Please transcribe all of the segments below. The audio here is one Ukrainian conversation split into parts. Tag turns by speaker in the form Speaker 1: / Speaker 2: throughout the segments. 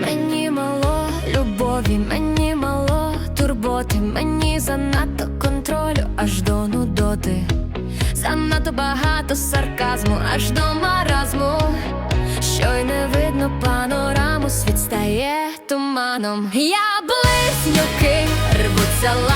Speaker 1: Мені мало любові, мені мало турботи, мені занадто контролю, аж до нудоти. Занадто багато сарказму, аж до маразму. Що й не видно панораму, світ стає туманом. Я близнюки, рвуться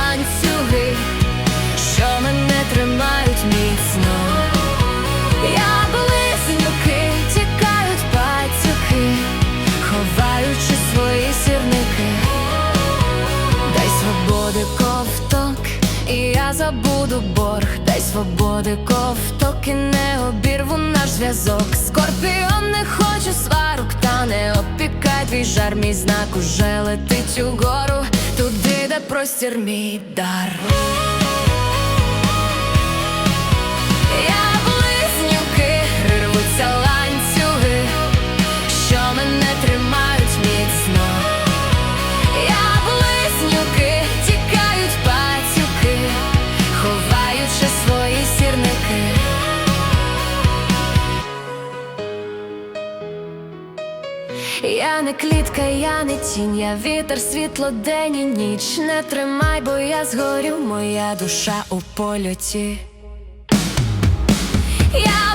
Speaker 1: я забуду борг. Дай свободи ковток, і не обірву наш зв'язок. Скорпіон не хочу сварок, та не опікай твій жар, мій знак уже летить угору, туди, де простір мій дар. Я не клітка, я не тінь, я вітер, світло, день і ніч. Не тримай, бо я згорю, моя душа у польоті. Я